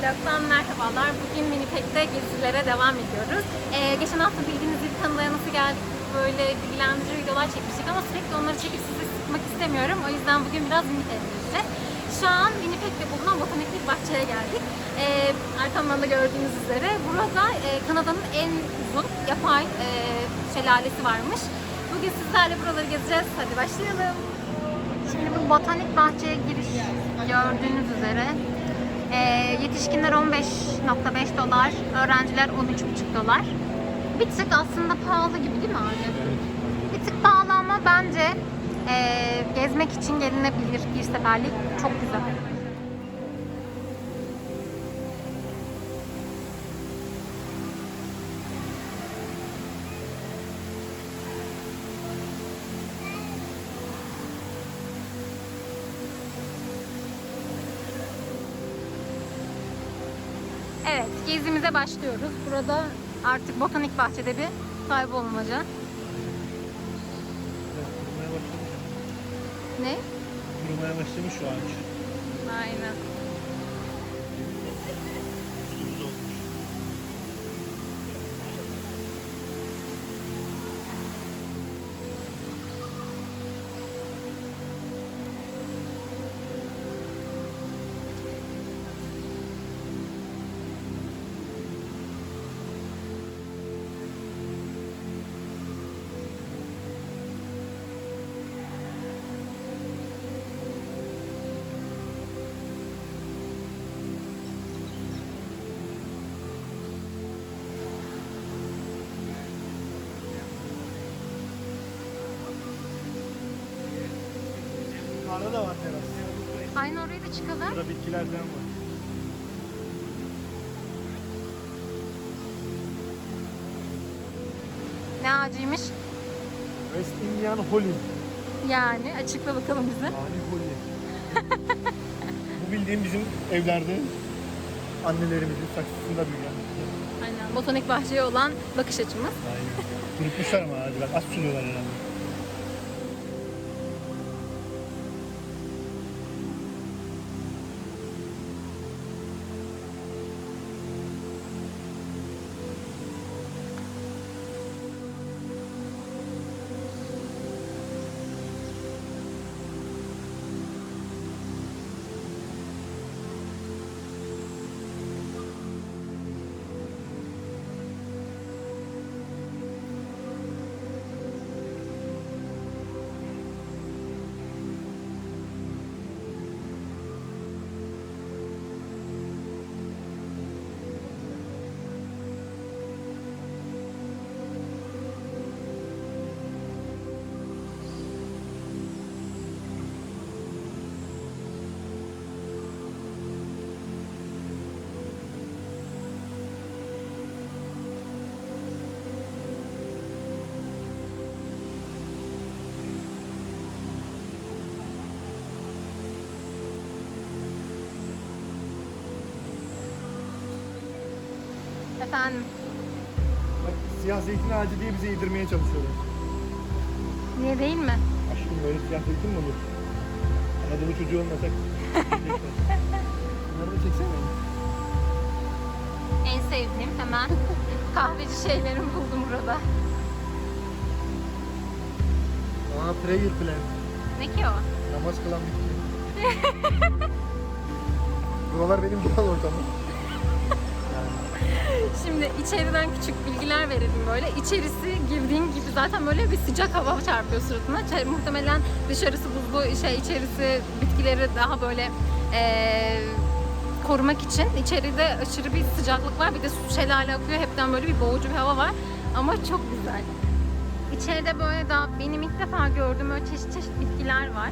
merhabalar. Bugün Winnipeg'de gezilere devam ediyoruz. Ee, geçen hafta bildiğiniz gibi Kanada'ya nasıl geldik böyle bilgilendirici videolar çekmiştik ama sürekli onları çekip sizi sıkmak istemiyorum. O yüzden bugün biraz gideceğiz. Şu an Winnipeg'de bulunan botanik bir bahçeye geldik. Ee, arkamdan da gördüğünüz üzere burada e, Kanada'nın en uzun yapay e, şelalesi varmış. Bugün sizlerle buraları gezeceğiz. Hadi başlayalım. Şimdi bu botanik bahçeye giriş gördüğünüz üzere e, yetişkinler 15.5 dolar, öğrenciler 13.5 dolar. Bir tık aslında pahalı gibi değil mi abi? Bir tık pahalı ama bence e, gezmek için gelinebilir bir seferlik. Çok güzel. Gezimize başlıyoruz. Burada artık botanik bahçede bir kaybolmaca. Ne? Kurumaya başlamış şu ağaç. Aynen. Yukarıda da var teras. Aynı oraya da çıkalım. Burada bitkiler falan var. Ne ağacıymış? West Indian Holly. Yani açıkla bakalım bize. Yani Holly. Bu bildiğim bizim evlerde annelerimizin saksısında büyüyen. Aynen. Botanik bahçeye olan bakış açımız. Aynen. Kurutmuşlar ama hadi bak az suluyorlar herhalde. Efendim. Bak siyah zeytin ağacı diye bize yedirmeye çalışıyorlar. Niye değil mi? Aşkım böyle siyah zeytin mi olur? Anadolu çocuğu olmasak. Bunları da çeksene. En sevdiğim hemen kahveci şeylerimi buldum burada. Aa prayer plan. Ne ki o? Namaz kılan bitki. Buralar benim doğal ortamım. Şimdi içeriden küçük bilgiler verelim böyle. İçerisi girdiğin gibi zaten böyle bir sıcak hava çarpıyor suratına. Muhtemelen dışarısı buzlu, şey içerisi bitkileri daha böyle eee, korumak için. İçeride aşırı bir sıcaklık var. Bir de su şelale akıyor. Hepten böyle bir boğucu bir hava var. Ama çok güzel. İçeride böyle daha benim ilk defa gördüğüm böyle çeşit çeşit bitkiler var.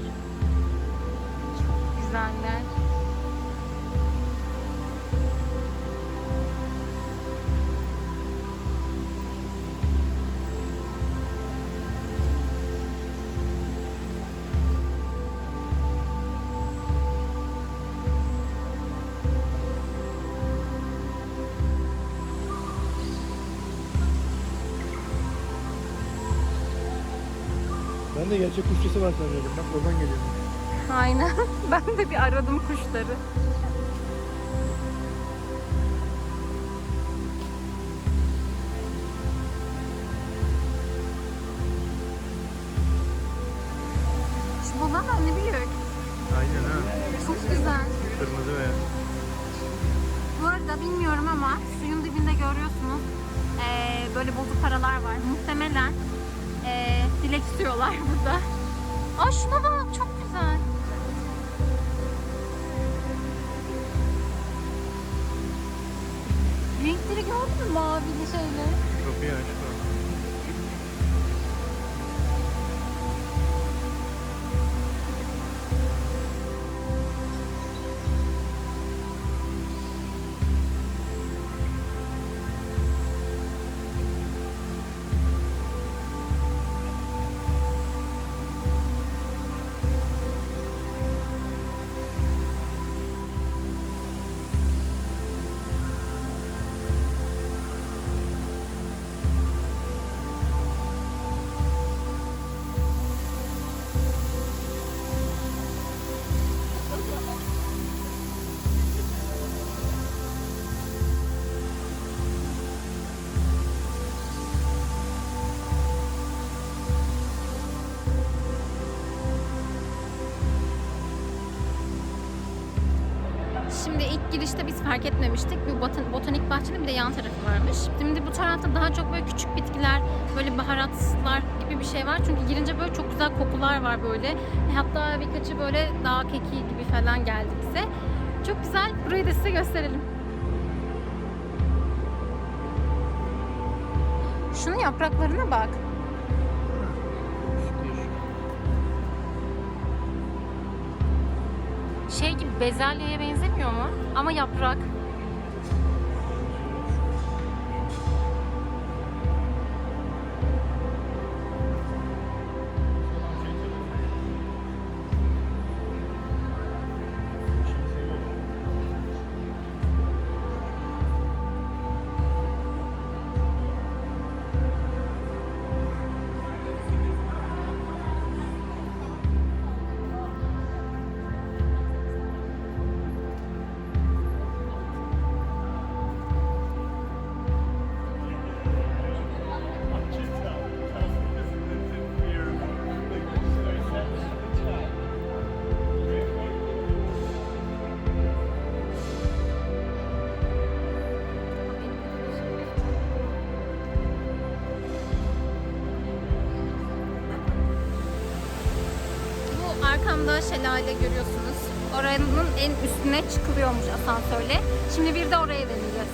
Çok güzeller. Buranın da gerçek kuşçusu var sanıyorum. Bak oradan geliyor. Aynen. Ben de bir aradım kuşları. Şu bundan da ne. Aynen ha. Çok güzel. Kırmızı ve Bu arada bilmiyorum ama suyun dibinde görüyorsunuz. ee, böyle bozuk paralar var. Muhtemelen ee, dilek istiyorlar burada. Aa şuna bak çok güzel. Renkleri gördün mü mavili şeyleri? Kapıyı aç. Şimdi ilk girişte biz fark etmemiştik. Botan- botanik bahçenin bir de yan tarafı varmış. Şimdi bu tarafta daha çok böyle küçük bitkiler, böyle baharatlar gibi bir şey var. Çünkü girince böyle çok güzel kokular var böyle. E, Hatta birkaçı böyle dağ keki gibi falan geldi bize. Çok güzel. Burayı da size gösterelim. Şunun yapraklarına bak. Şey gibi bezelyeye benzemiyor mu? Ama yaprak. Arkamda şelale görüyorsunuz. Oranın en üstüne çıkılıyormuş asansörle. Şimdi bir de oraya deneyeceğiz.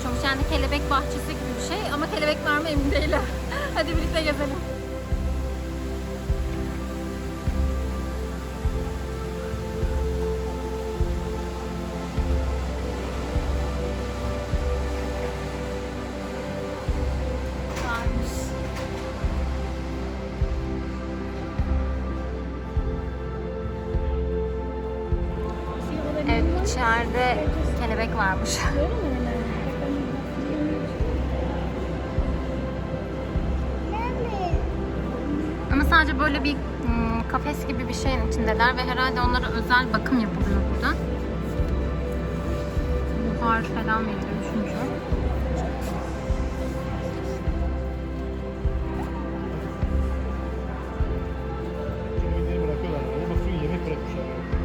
Geçiyormuş. Yani kelebek bahçesi gibi bir şey. Ama kelebek var mı emin değilim. Hadi birlikte gezelim. İçeride kelebek varmış. Sadece böyle bir hmm, kafes gibi bir şeyin içindeler ve herhalde onlara özel bakım yapılıyor burada. Buhar falan veriliyor çünkü.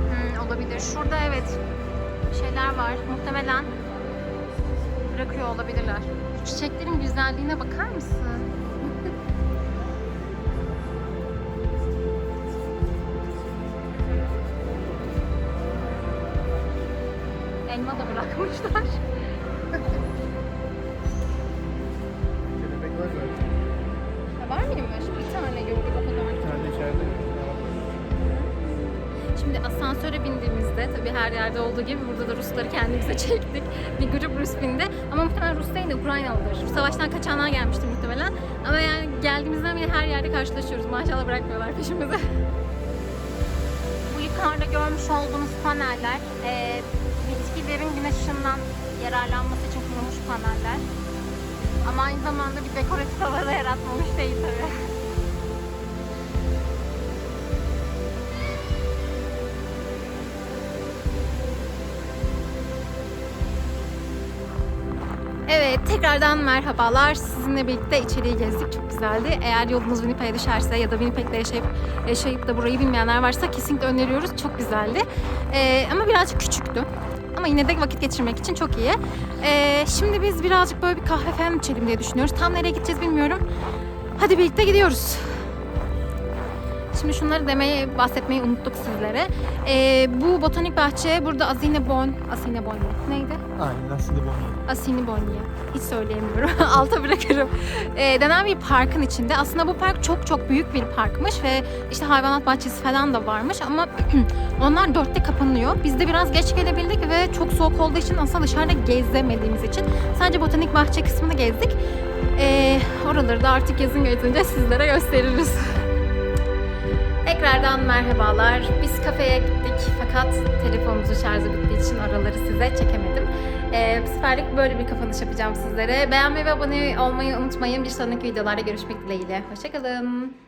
Hmm, olabilir. Şurada evet şeyler var. Muhtemelen bırakıyor olabilirler. Çiçeklerin güzelliğine bakar mısın? Elma da bırakmışlar. Kelebek var zaten. var mıymış? Bir tane gördük o kadar. Bir tane içeride. Şimdi asansör asansöre bindiğimizde tabii her yerde olduğu gibi burada da Rusları kendimize çektik. Bir grup Rus bindi. Ama muhtemelen Rus değil de Ukraynalıdır. Savaştan kaçanlar gelmiştir muhtemelen. Ama yani geldiğimizden beri her yerde karşılaşıyoruz. Maşallah bırakmıyorlar peşimize. Yukarıda görmüş olduğunuz paneller e, bitkilerin güneş ışığından yararlanması için kurulmuş paneller. Ama aynı zamanda bir dekoratif havada yaratmamış değil tabii. Evet, tekrardan merhabalar. Sizinle birlikte içeriği gezdik. Çok güzeldi. Eğer yolunuz Winnipeg'e düşerse ya da Winnipeg'de yaşayıp, yaşayıp da burayı bilmeyenler varsa kesinlikle öneriyoruz. Çok güzeldi. Ee, ama birazcık küçüktü. Ama yine de vakit geçirmek için çok iyi. Ee, şimdi biz birazcık böyle bir kahve falan içelim diye düşünüyoruz. Tam nereye gideceğiz bilmiyorum. Hadi birlikte gidiyoruz. Şimdi şunları demeyi, bahsetmeyi unuttuk sizlere. Ee, bu botanik bahçe burada Asinebon, Asinebon neydi? Aynen aslında bu. Asinibonye. Hiç söyleyemiyorum. Alta bırakırım. E, denen bir parkın içinde. Aslında bu park çok çok büyük bir parkmış ve işte hayvanat bahçesi falan da varmış ama onlar dörtte kapanıyor. Biz de biraz geç gelebildik ve çok soğuk olduğu için aslında dışarıda gezemediğimiz için sadece botanik bahçe kısmını gezdik. E, oraları da artık yazın gezince sizlere gösteririz. Tekrardan merhabalar. Biz kafeye gittik fakat telefonumuzun şarjı bittiği için oraları size çekemedim. Ee, bu seferlik böyle bir kapanış yapacağım sizlere. Beğenmeyi ve abone olmayı unutmayın. Bir sonraki videolarda görüşmek dileğiyle. Hoşçakalın.